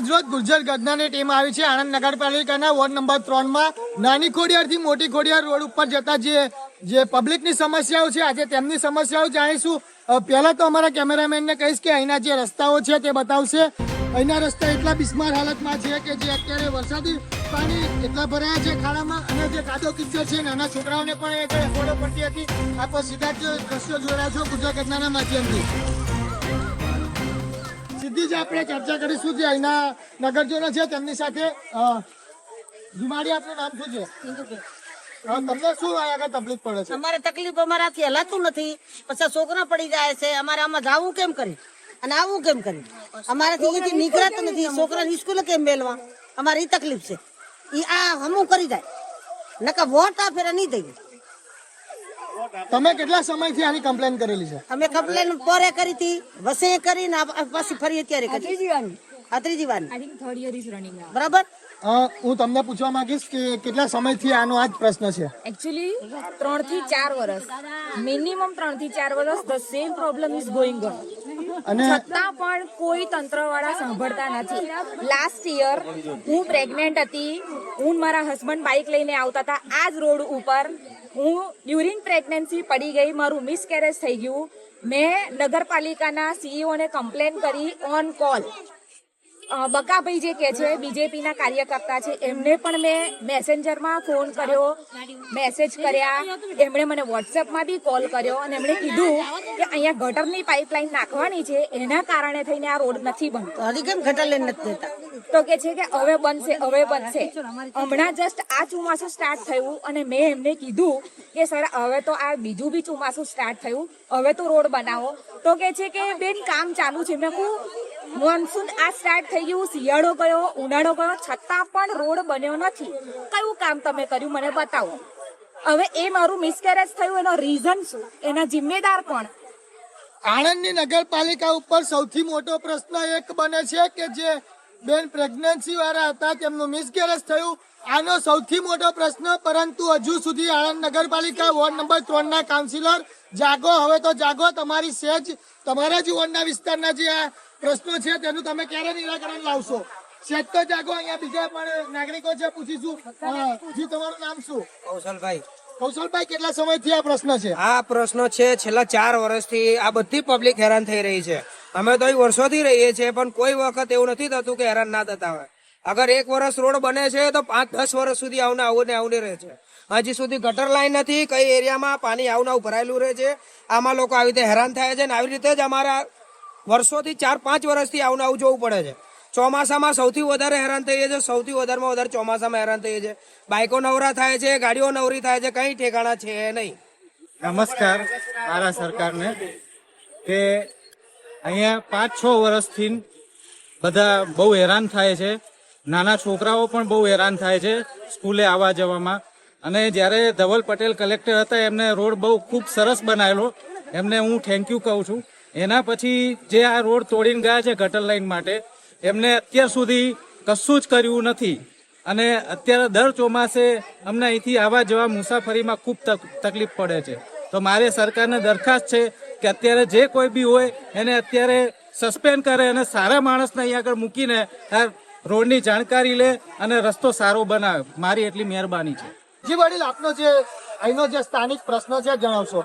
આજ રોજ ગુર્જર ગઢનાની ટીમ આવી છે. આણંદ નગરપાલિકાના વોર્ડ નંબર ત્રણમાં નાની ખોડિયારથી મોટી ખોડિયાર રોડ ઉપર જતા જે જે પબ્લિકની સમસ્યાઓ છે, આજે તેમની સમસ્યાઓ જાણીશું. પહેલાં તો અમારા કેમેરામેનને કહીશ કે અહીંના જે રસ્તાઓ છે તે બતાવશે. અહીંના રસ્તા એટલા બિસ્માર હાલતમાં છે કે જે અત્યારે વરસાદી પાણી એટલા ભરાયા છે ખાડામાં અને જે કાદો કિચડ છે, નાના છોકરાઓને પણ એ કંઈ પડતી હતી. આપ સીધા જ દ્રશ્યો જોઈ છો ગુજરાત ઘટનાના માધ્યમથી. સીધી જ આપણે ચર્ચા કરીશું જે અહીંના નગરજનો છે તેમની સાથે જુમાડી આપનું નામ શું છે? તમને શું આગળ તકલીફ પડે છે? અમારે તકલીફ અમારાથી હલાતું નથી. પછી છોકરા પડી જાય છે. અમારે આમાં જાવું કેમ કરી? અને આવું કેમ કરી? અમારાથી નીકળાતું નથી. છોકરાને સ્કૂલે કેમ મેળવા અમારે એ તકલીફ છે. એ આ હમું કરી જાય. નકર વોટ આ ફેરા નહીં દઈએ. તમે કેટલા સમયથી આની કમ્પ્લેન કરેલી છે? અમે કમ્પ્લેન પોરે કરી હતી વસે કરીને પછી ફરી અત્યારે કરી. આ ત્રીજી વાર. બરાબર? હું તમને પૂછવા માંગીશ કે કેટલા સમયથી આનો આ જ પ્રશ્ન છે? એકચ્યુઅલી ત્રણથી ચાર વર્ષ મિનિમમ ત્રણથી ચાર વર્ષ the same problem is going on અને છતાં પણ કોઈ તંત્રવાળા સાંભળતા નથી. લાસ્ટ યર હું પ્રેગ્નેન્ટ હતી. હું મારા હસબન્ડ બાઇક લઈને આવતા હતા. આ જ રોડ ઉપર હું ડ્યુરિંગ પ્રેગ્નન્સી પડી ગઈ, મારું મિસકેરેજ થઈ ગયું. મેં નગરપાલિકાના સીઈઓને કમ્પ્લેન કરી ઓન કોલ બકાભાઈ જે કે છે બીજેપીના કાર્યકર્તા છે એમને પણ મેં મેસેન્જરમાં ફોન કર્યો મેસેજ કર્યા. એમણે મને વોટ્સએપમાં બી કોલ કર્યો અને એમણે કીધું કે અહીંયા ગટરની પાઇપલાઇન નાખવાની છે એના કારણે થઈને આ રોડ નથી બનતો. હજી કેમ ગટર લઈને નથી દેતા? તો કે છે કે હવે બનશે હવે બનશે. હમણાં જસ્ટ આ ચોમાસું સ્ટાર્ટ થયું અને મેં એમને કીધું કે સર હવે તો આ બીજું બી ચોમાસું સ્ટાર્ટ થયું હવે તો રોડ બનાવો. તો કે છે કે બેન કામ ચાલુ છે. મેં કહું મોન્સૂન આ સ્ટાર્ટ થઈ ગયું, શિયાળો ગયો, ઉનાળો ગયો, છતાં પણ રોડ બન્યો નથી. કયું કામ તમે કર્યું મને બતાવો. હવે એ મારું મિસકેરેજ થયું, એનો રીઝન શું? એના જિમ્મેદાર કોણ? આણંદની નગરપાલિકા ઉપર સૌથી મોટો પ્રશ્ન એક બને છે કે જે બેન પ્રેગ્નન્સી વાળા હતા, તેમનું મિસકેરેજ થયું. આનો સૌથી મોટો પ્રશ્ન, પરંતુ હજુ સુધી આણંદ નગરપાલિકા વોર્ડ નંબર ત્રણ ના કાઉન્સિલર જાગો. હવે તો જાગો, તમારી સેજ, તમારા જ વોર્ડના વિસ્તારના જે આ પ્રશ્નો છે તેનું તમે ક્યારે નિરાકરણ લાવશો? સેજ તો જાગો અહીંયા બીજા પણ નાગરિકો છે પૂછીશું. જી તમારું નામ શું? કૌશલભાઈ. કૌશલભાઈ કેટલા સમયથી આ પ્રશ્ન છે? આ પ્રશ્ન છે છેલ્લા ચાર વર્ષથી આ બધી પબ્લિક હેરાન થઈ રહી છે. અમે તો વર્ષોથી રહીએ છીએ પણ કોઈ વખત એવું નથી થતું કે હેરાન ના થતા હોય. અગર એક વર્ષ રોડ બને છે તો પાંચ દસ વર્ષ સુધી આવું આવું ને આવું રહે છે. હજી સુધી ગટર લાઈન નથી કઈ એરિયામાં પાણી આવું આવું ભરાયેલું રહે છે. આમાં લોકો આવી રીતે હેરાન થાય છે ને આવી રીતે જ અમારા વર્ષોથી ચાર, પાંચ વર્ષથી આવું આવું જોવું પડે છે. ચોમાસામાં સૌથી વધારે હેરાન થઈએ છે સૌથી વધારેમાં વધારે ચોમાસામાં હેરાન થઈએ છે બાઇકો નવરા થાય છે, ગાડીઓ નવરી થાય છે, કઈ ઠેકાણા છે નહીં. નમસ્કાર મારા સરકારને કે અહીંયા પાંચ, છ વર્ષથી બધા બહુ હેરાન થાય છે. નાના છોકરાઓ પણ બહુ હેરાન થાય છે સ્કૂલે આવવા જવામાં. અને જ્યારે ધવલ પટેલ કલેક્ટર હતા, એમને રોડ બહુ ખૂબ સરસ બનાવેલો. એમને હું થેન્ક યુ કહું છું. એના પછી જે આ રોડ તોડીને ગયા છે ગટર લાઈન માટે, એમને અત્યાર સુધી કશું જ કર્યું નથી. અને અત્યારે દર ચોમાસે અમને અહીંથી આવવા જવા મુસાફરીમાં ખૂબ તકલીફ પડે છે. તો મારે સરકારને દરખાસ્ત છે કે અત્યારે જે કોઈ બી હોય, એને અત્યારે સસ્પેન્ડ કરે અને સારા માણસને અહીં આગળ મૂકીને આ રોડની જાણકારી લે અને રસ્તો સારો બનાવે. મારી એટલી મહેરબાની છે. જી વડીલ આપનો જે, અહીંનો જે સ્થાનિક પ્રશ્ન છે, જણાવશો.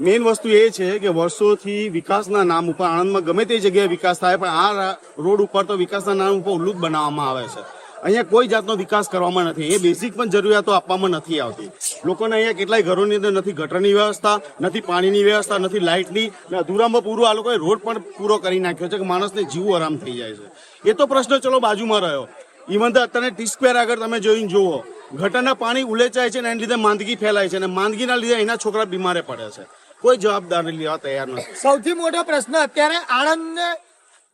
મેઇન વસ્તુ એ છે કે વર્ષોથી વિકાસના નામ ઉપર, આણંદમાં ગમે તે જગ્યાએ વિકાસ થાય, પણ આ રોડ ઉપર તો વિકાસના નામ ઉપર ઉલ્લુક બનાવવામાં આવે છે. અહીંયા કોઈ જાતનો વિકાસ કરવામાં નથી. એ બેઝિક પણ જરૂરિયાતો આપવામાં નથી આવતી. લોકોને અહીંયા કેટલાય ઘરોની અંદર નથી ગટરની વ્યવસ્થા, નથી પાણીની વ્યવસ્થા, નથી લાઇટની. ને અધૂરામાં પૂરું આ લોકોએ રોડ પણ પૂરો કરી નાખ્યો છે કે માણસને જીવું આરામ થઈ જાય છે. એ તો પ્રશ્ન ચલો બાજુમાં રહ્યો. ઇવન અત્યારે ટી સ્ક્વેર આગળ તમે જોઈને જુઓ. ગટરના પાણી ઉલેચાય છે ને એના લીધે માંદગી ફેલાય છે અને માંદગીના લીધે એના છોકરા બીમારે પડે છે. કોઈ જવાબદારી લેવા તૈયાર નથી. સૌથી મોટો પ્રશ્ન અત્યારે આણંદને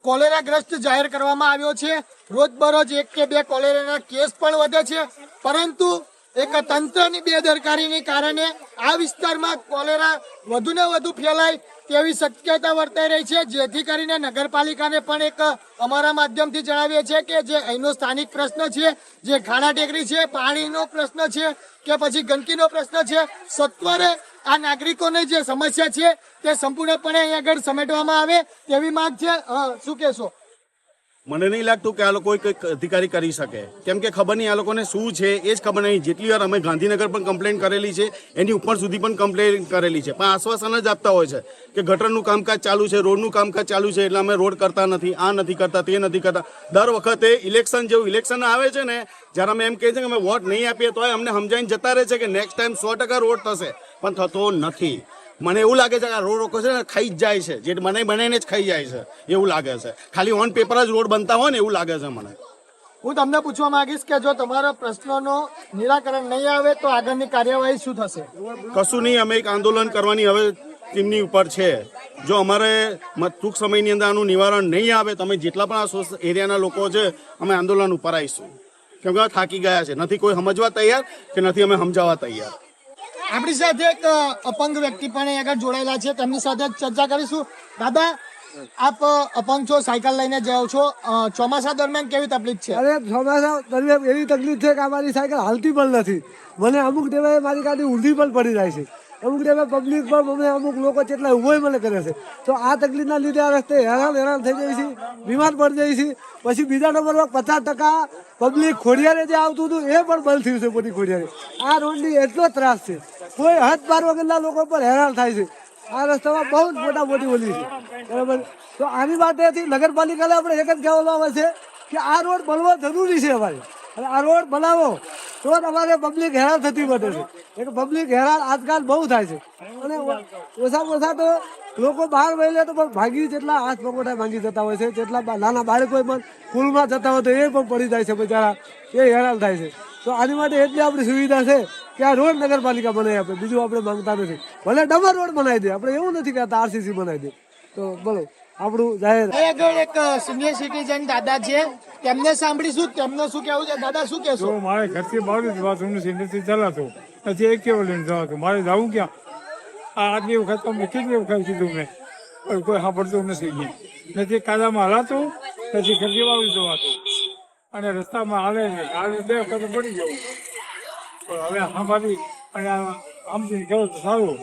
કોલેરાગ્રસ્ત જાહેર કરવામાં આવ્યો છે. રોજબરોજ એક કે બે કોલેરાના કેસ પણ વધે છે. પરંતુ એક તંત્રની બેદરકારીને કારણે આ વિસ્તારમાં કોલેરા વધુ ને વધુ ફેલાય તેવી શક્યતા વર્તાઈ રહી છે. જેથી કરીને નગરપાલિકાને પણ એક અમારા માધ્યમથી જણાવીએ છીએ કે જે અહીંનો સ્થાનિક પ્રશ્ન છે, જે ખાડા ટેકરી છે, પાણીનો પ્રશ્ન છે કે પછી ગંદકીનો પ્રશ્ન છે, સત્વરે આ નાગરિકોને જે સમસ્યા છે તે સંપૂર્ણપણે અહીં આગળ સમેટવામાં આવે તેવી માંગ છે. શું કહેશો? મને નહીં લાગતું કે આ લોકો કંઈક અધિકારી કરી શકે. કેમ કે ખબર નહીં આ લોકોને શું છે, એ જ ખબર નહીં. જેટલી વાર અમે ગાંધીનગર પણ કમ્પ્લેન કરેલી છે, એની ઉપર સુધી પણ કમ્પ્લેન કરેલી છે. પણ આશ્વાસન જ આપતા હોય છે કે ગટરનું કામકાજ ચાલુ છે, રોડનું કામકાજ ચાલુ છે, એટલે અમે રોડ કરતા નથી, આ નથી કરતા, તે નથી કરતા. દર વખતે ઇલેક્શન જેવું ઇલેક્શન આવે છે ને, જ્યારે અમે એમ કહીએ છીએ કે અમે વોટ નહીં આપીએ તો અમને સમજાવીને જતા રહે છે કે નેક્સ્ટ ટાઈમ સો ટકા રોડ થશે. પણ થતો નથી. મને એવું લાગે છે કે આ રોડ રોકો છે ને ખાઈ જ જાય છે. જે મને બનાવીને જ ખાઈ જાય છે. એવું લાગે છે. ખાલી ઓન પેપર જ રોડ બનતા હોય ને એવું લાગે છે મને. હું તમને પૂછવા માંગીશ કે જો તમારા પ્રશ્નોનો નિરાકરણ નહીં આવે તો આગળની કાર્યવાહી શું થશે? કશું નહીં અમે એક આંદોલન કરવાની હવે ટીમની ઉપર છે. જો અમારે ટૂંક સમયની અંદર આનું નિવારણ નહીં આવે તમે જેટલા પણ આ એરિયાના લોકો છે અમે આંદોલન ઉપર આવીશું. કેમ કે થાકી ગયા છે. નથી કોઈ સમજવા તૈયાર કે નથી અમે સમજાવવા તૈયાર. આપણી સાથે એક અપંગ વ્યક્તિ પણ આગળ જોડાયેલા છે. તેમની સાથે ચર્ચા કરીશું. દાદા, આપ અપંગ છો, સાયકલ લઈને જાઓ છો. ચોમાસા દરમિયાન કેવી તકલીફ છે? અરે, ચોમાસા દરમિયાન એવી તકલીફ છે કે અમારી સાયકલ હાલતી પણ નથી. મને અમુક ટેવાએ મારી ગાડી ઊંધી પણ પડી જાય છે. અમુક ટાઈમે પબ્લિક પણ મને અમુક લોકો જેટલા ઊભો મને કરે છે. તો આ તકલીફના લીધે આ રસ્તે હેરાન હેરાન થઈ જાય છે, બીમાર પડી જાય છે. પછી બીજા નંબરમાં પચાસ ટકા પબ્લિક ખોડિયારે જે આવતું હતું એ પણ બંધ થયું છે બધી ખોડિયારે. આ રોડની એટલો ત્રાસ છે. કોઈ હદ બાર વગરના લોકો પણ હેરાન થાય છે. આ રસ્તામાં બહુ જ મોટા મોટી ઓલી છે. બરાબર? તો આની માટેથી નગરપાલિકાને આપણે એક જ કહેવામાં આવે છે કે આ રોડ બનવો જરૂરી છે અમારે અને આ રોડ બનાવો તો જ અમારે પબ્લિક હેરાન થતી બને છે. એક પબ્લિક હેરાન આજકાલ બહુ થાય છે. અને ઓછા ઓછા તો લોકો બહાર વહેલે તો પણ ભાગી જેટલા હાથ પકોટા ભાંગી જતા હોય છે, જેટલા નાના બાળકો પણ સ્કૂલમાં જતા હોય તો એ પણ પડી જાય છે બિચારા. એ હેરાન થાય છે. તો આની માટે એટલી આપણી સુવિધા છે કે આ રોડ નગરપાલિકા બનાવી આપે બીજું આપણે માંગતા નથી. ભલે ડબલ રોડ બનાવી દે આપણે એવું નથી કહેતા આરસીસી બનાવી દે. તો બોલો આપણું જાહેર આગળ એક સિનિયર સિટીઝન દાદા છે તેમને સાંભળીશું તેમનું શું કેવું છે? દાદા શું કહેશો? મારે ઘરથી બાવીસ બાથરૂમની સિન્ડસ્ટ્રી ચલાતો પછી એક કેવો લઈને જવાતું મારે જવું ક્યાં? આ આજની વખત તો મેં જ વખત કીધું મેં. પણ કોઈ સાંભળતું નથી નથી કાદામાં હલાતું નથી ઘરથી બાવીસ જવાતું. અને રસ્તામાં હાલે છે. હાલે બે વખત પડી જવું પણ હવે સાંભળી અને આમ તો સારું.